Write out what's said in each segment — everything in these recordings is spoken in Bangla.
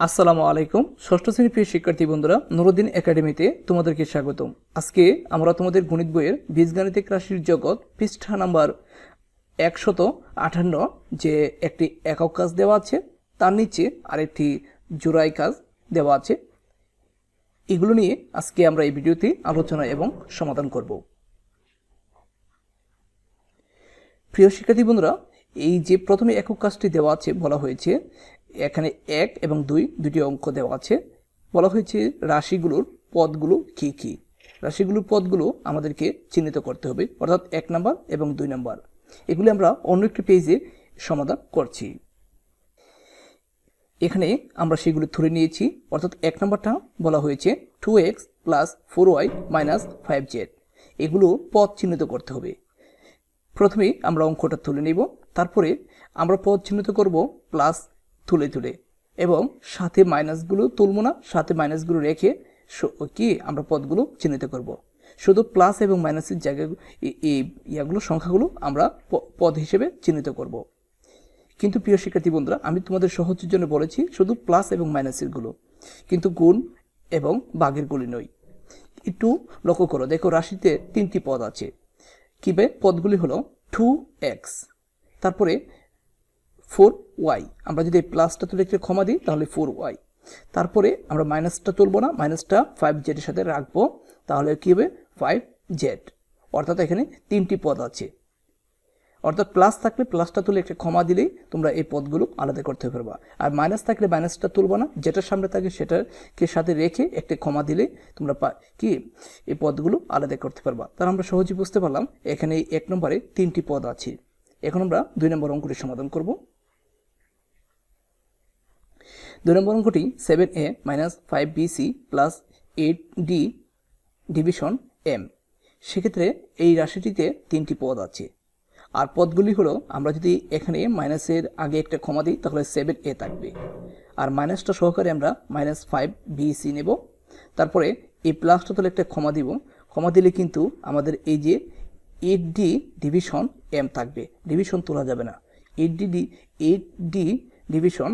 আসসালামু আলাইকুম। ষষ্ঠ শ্রেণির প্রিয় শিক্ষার্থী বন্ধুরা, নুরুদ্দিন একাডেমিতে তোমাদেরকে স্বাগতম। আজকে আমরা তোমাদের গণিত বইয়ের বীজগাণিতিক রাশির জগৎ, পৃষ্ঠা নাম্বার একশত আঠান্ন, যে একটি একক কাজ দেওয়া আছে, তার নিচে আরেকটি জোড়াই কাজ দেওয়া আছে। এগুলো নিয়ে আজকে আমরা এই ভিডিওতে আলোচনা এবং সমাধান করব। প্রিয় শিক্ষার্থী বন্ধুরা, এই যে প্রথমে একক কাজটি দেওয়া আছে বলা হয়েছে এখানে এক এবং দুই, দুটি অঙ্ক দেওয়া আছে। বলা হয়েছে রাশিগুলোর পদগুলো কি কি? রাশিগুলোর পদগুলো আমাদেরকে চিহ্নিত করতে হবে, অর্থাৎ এক নাম্বার এবং দুই নাম্বার। এগুলি আমরা অন্য একটি পেজে সমাধান করছি। এখানে আমরা সেগুলো ধরে নিয়েছি, অর্থাৎ এক নম্বরটা বলা হয়েছে two x plus four y minus five z এগুলো পদ চিহ্নিত করতে হবে। প্রথমে আমরা অঙ্কটা তুলে নেব, তারপরে আমরা পদ চিহ্নিত করব প্লাস তুলে তুলে। এবং সাথে মাইনাসগুলো তুলব না, সাথে মাইনাসগুলো রেখে কি আমরা পদগুলো চিহ্নিত করব। শুধু প্লাস এবং মাইনাসের জায়গায় এই ইয়াগুলো, সংখ্যাগুলো আমরা পদ হিসেবে চিহ্নিত করব। কিন্তু প্রিয় শিক্ষার্থী বন্ধুরা, আমি তোমাদের সহজের জন্য বলেছি শুধু প্লাস এবং মাইনাসেরগুলো কিন্তু গুণ এবং বাঘের গুলি নয়। একটু লক্ষ্য করো, দেখো রাশিতে তিনটি পদ আছে। কিবে? পদগুলি হলো টু এক্স তারপরে ফোর ওয়াই। আমরা যদি এই প্লাসটা তুলে একটু ক্ষমা দিই, তাহলে ফোর ওয়াই। তারপরে আমরা মাইনাসটা তুলবো না, মাইনাসটা ফাইভ জেডের সাথে রাখব, তাহলে কী হবে? Five z. অর্থাৎ এখানে তিনটি পদ আছে। অর্থাৎ প্লাস থাকলে প্লাসটা তুলে একটা ক্ষমা দিলেই তোমরা এই পদগুলো আলাদা করতে পারবা। আর মাইনাস থাকলে মাইনাসটা তুলবো না, যেটার সামনে থাকে সেটাকে সাথে রেখে একটা ক্ষমা দিলে তোমরা কি? এই পদগুলো আলাদা করতে পারবা। তার আমরা সহজেই বুঝতে পারলাম, এখানে এক নম্বরে তিনটি পদ আছে। এখন আমরা দুই নম্বর অঙ্কটি সমাধান করব। দুই নম্বর অঙ্কটি seven a minus five b c plus eight d division m সেক্ষেত্রে এই রাশিটিতে তিনটি পদ আছে। আর পদগুলি হলো, আমরা যদি এখানে মাইনাসের আগে একটা ক্ষমা দিই, তাহলে সেভেন এ থাকবে। আর মাইনাসটা সহকারে আমরা মাইনাস ফাইভ বি সি নেব। তারপরে এই প্লাসটা তাহলে একটা ক্ষমা দিব। ক্ষমা দিলে কিন্তু আমাদের এই যে এইট ডি ডিভিশন এম থাকবে। ডিভিশন তোলা যাবে না। Eight d eight d division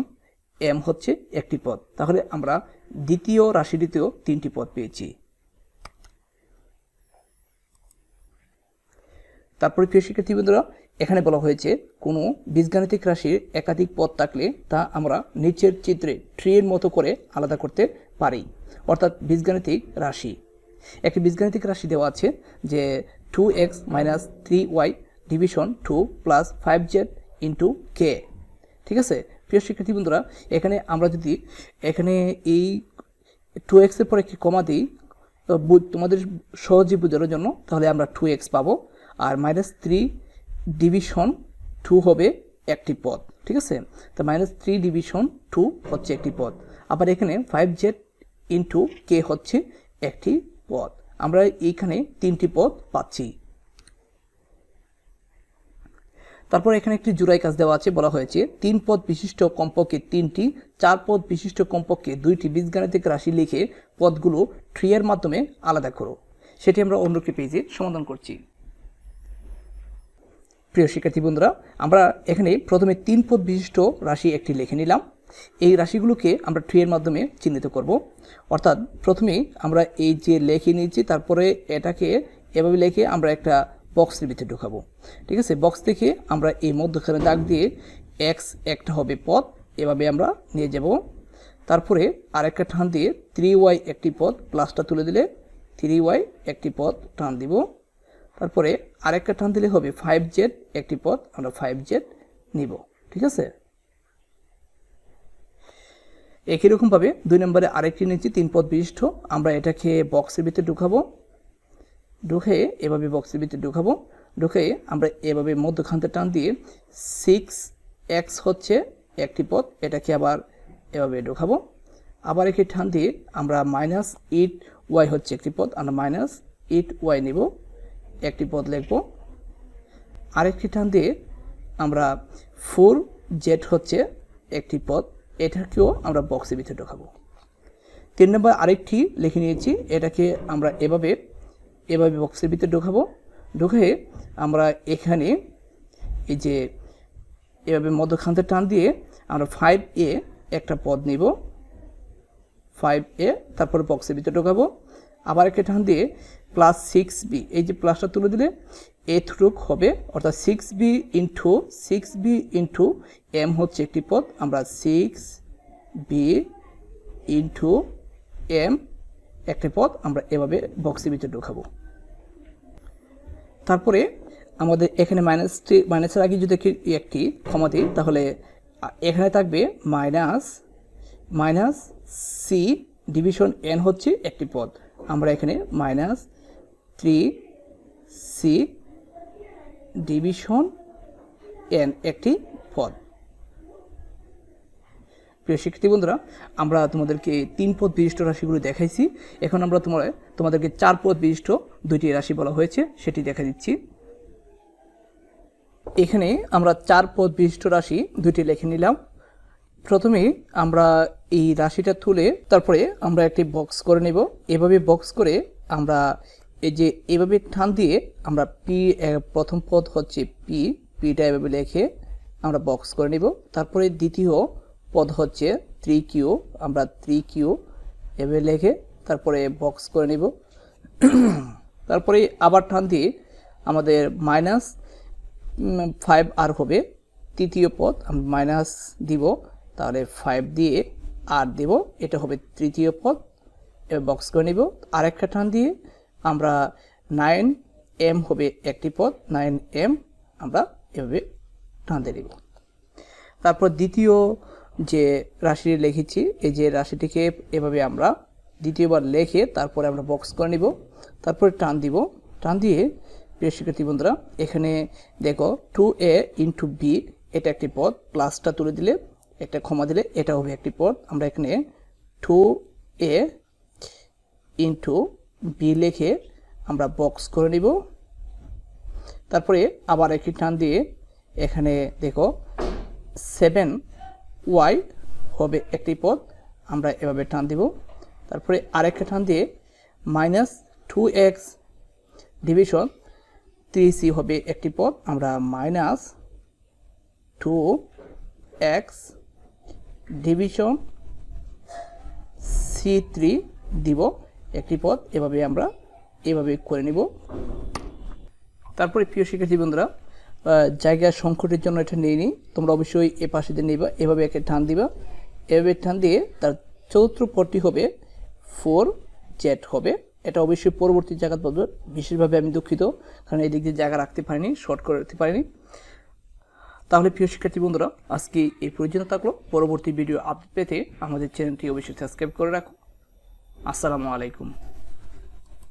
m হচ্ছে একটি পদ। তাহলে আমরা দ্বিতীয় রাশিটিতেও তিনটি পদ পেয়েছি। তারপরে প্রিয় শিক্ষার্থী বন্ধুরা, এখানে বলা হয়েছে, কোনো বীজগাণিতিক রাশির একাধিক পদ থাকলে তা আমরা নিচের চিত্রে ট্রির মতো করে আলাদা করতে পারি। অর্থাৎ বীজগাণিতিক রাশি। একটি বীজগাণিতিক রাশি দেওয়া আছে যে two x minus three y division two plus five z into k ঠিক আছে? প্রিয় শিক্ষার্থী বন্ধুরা, এখানে আমরা যদি, এখানে এই টু এক্সের পরে একটি কমা দিই তোমাদের সহজে বোঝানোর জন্য, তাহলে আমরা টু এক্স পাবো, আর মাইনাস থ্রি ডিভিশন টু হবে একটি পদ, ঠিক আছে? তো মাইনাস থ্রি ডিভিশন টু হচ্ছে একটি পদ, আবার এখানে ফাইভ জেড ইন্টু কে হচ্ছে একটি পদ, আমরা এইখানে তিনটি পদ পাচ্ছি। তারপর এখানে একটি জুড়াই কাজ দেওয়া আছে, বলা হয়েছে, তিন পদ বিশিষ্ট কমপক্ষে তিনটি, চার পদ বিশিষ্ট কমপক্ষে দুইটি বীজগাণিতিক রাশি লিখে পদগুলো ট্রিয়ের মাধ্যমে আলাদা করো। সেটি আমরা অন্য একটি পেজে সমাধান করছি। প্রিয় শিক্ষার্থী বন্ধুরা, আমরা এখানে প্রথমে তিন পদ বিশিষ্ট রাশি একটি লিখে নিলাম। এই রাশিগুলোকে আমরা ট্রিয়ের মাধ্যমে চিহ্নিত করব। অর্থাৎ প্রথমে আমরা এই যে লেখে নিয়েছি, তারপরে এটাকে এভাবে লিখে আমরা একটা বক্সের ভিতরে ঢুকাবো। ঠিক আছে? বক্স থেকে আমরা এই মধ্যখানে দাগ দিয়ে এক্স একটা হবে পথ, এভাবে আমরা নিয়ে যাব। তারপরে আরেকটা টান দিয়ে থ্রি ওয়াই একটি পথ প্লাসটা তুলে দিলে থ্রি ওয়াই একটি পথ টান দিব। তারপরে আরেকটা টান দিলে হবে ফাইভ জেড একটি পথ, আমরা ফাইভ জেড নিব। ঠিক আছে? একই রকমভাবে দুই নম্বরে আরেকটি নিচ্ছি তিন পথ বিশিষ্ট। আমরা এটাকে বক্সের ভিতরে ঢুকাবো। ঢুকে এভাবে বক্সের ভিতরে ঢুকাবো। ঢুকে আমরা এভাবে মধ্যখানতে টান দিয়ে সিক্স এক্স হচ্ছে একটি পথ, এটাকে আবার এভাবে ঢুকাবো। আবার একটি টান দিয়ে আমরা মাইনাস এইট ওয়াই হচ্ছে একটি পথ, আমরা মাইনাস এইট ওয়াই নেব, একটি পথ লিখব। আরেকটি টান দিয়ে আমরা ফোর জেড হচ্ছে একটি পদ এটাকেও আমরা বক্সের ভিতরে ঢোকাবো। তিন নম্বর আরেকটি লিখে নিয়েছি, এটাকে আমরা এভাবে এভাবে বক্সের ভিতরে ঢোকাবো। ঢুকে আমরা এখানে এই যে এভাবে মধ্যখানতে টান দিয়ে আমরা ফাইভ এ একটা পদ নিব। ফাইভ এ তারপরে বক্সের ভিতরে ঢোকাবো। আবার একটা টান দিয়ে প্লাস সিক্স বি এই যে প্লাসটা তুলে দিলে এথরুক হবে। অর্থাৎ six b into six b into m হচ্ছে একটি পদ। আমরা সিক্স বি ইন্টু এম একটি পদ আমরা এভাবে বক্সের ভিতরে ঢোকাবো। তারপরে আমাদের এখানে মাইনাসটি মাইনাসের আগে যদি একটি ক্ষমা দিই, তাহলে এখানে থাকবে minus minus c division n হচ্ছে একটি পদ। আমরা এখানে minus three c division n একটি পদ। প্রিয় শিক্ষার্থী বন্ধুরা, আমরা তোমাদেরকে তিন পদ বিশিষ্ট রাশিগুলো দেখাইছি। এখন আমরা তোমার তোমাদেরকে চার পদ বিশিষ্ট দুইটি রাশি বলা হয়েছে, সেটি দেখা দিচ্ছি। এখানে আমরা চার পদ বিশিষ্ট রাশি দুইটি লিখে নিলাম। প্রথমে আমরা এই রাশিটা তুলে তারপরে আমরা একটি বক্স করে নেব। এভাবে বক্স করে আমরা এই যে এভাবে টান দিয়ে আমরা পি প্রথম পদ হচ্ছে পি পিটা এভাবে লিখে আমরা বক্স করে নেব। তারপরে দ্বিতীয় পদ হচ্ছে থ্রি কিউ আমরা থ্রি কিউ এভাবে লিখে তারপরে বক্স করে নেব। তারপরে আবার টান দিয়ে আমাদের মাইনাস ফাইভ আর হবে। তৃতীয় পদ আমরা মাইনাস দিব, তাহলে ফাইভ দিয়ে আর দেব, এটা হবে তৃতীয় পদ। বক্স করে নিব। আরেকটা টান দিয়ে আমরা নাইন এম হবে একটি পদ নাইন এম আমরা এভাবে টান দিয়ে দিব। তারপর দ্বিতীয় যে রাশিটি লিখেছি, এই যে রাশিটিকে এভাবে আমরা দ্বিতীয়বার লেখে তারপরে আমরা বক্স করে নিব, তারপরে টান দিব। টান দিয়ে, প্রিয় শিক্ষার্থী বন্ধুরা, এখানে দেখো টু এ ইন্টু বি এটা একটি পদ প্লাসটা তুলে দিলে, একটা ক্ষমা দিলে এটা হবে একটি পদ। আমরা এখানে টু এ ইন্টু বি লেখে আমরা বক্স করে নিব। তারপরে আবার একটি টান দিয়ে, এখানে দেখো সেভেন ওয়াই হবে একটি পদ, আমরা এভাবে টান দিব। তারপরে আরেকটা টান দিয়ে minus two x division three c হবে একটি পদ, আমরা minus two x division c three দিব একটি পদ। এভাবে আমরা এভাবে করে নিব। তারপরে প্রিয় শিক্ষার্থী বন্ধুরা জায়গা সংকটের জন্য এটা নিয়ে নিই তোমরা অবশ্যই এ পাশে দিয়ে নিবা, এভাবে একে টান দিবা। এভাবে টান দিয়ে তার চতুর্থ পদটি হবে ফোর জেড হবে। এটা অবশ্যই পরবর্তী জায়গা বলবে। বিশেষভাবে আমি দুঃখিত, কারণ এই দিক দিয়ে জায়গা রাখতে পারিনি শর্ট করে রাখতে পারিনি। তাহলে প্রিয় শিক্ষার্থী বন্ধুরা, আজকে এই পর্যন্ত থাকল। পরবর্তী ভিডিও আপডেট পেতে আমাদের চ্যানেলটি অবশ্যই সাবস্ক্রাইব করে রাখো। আসসালামু আলাইকুম।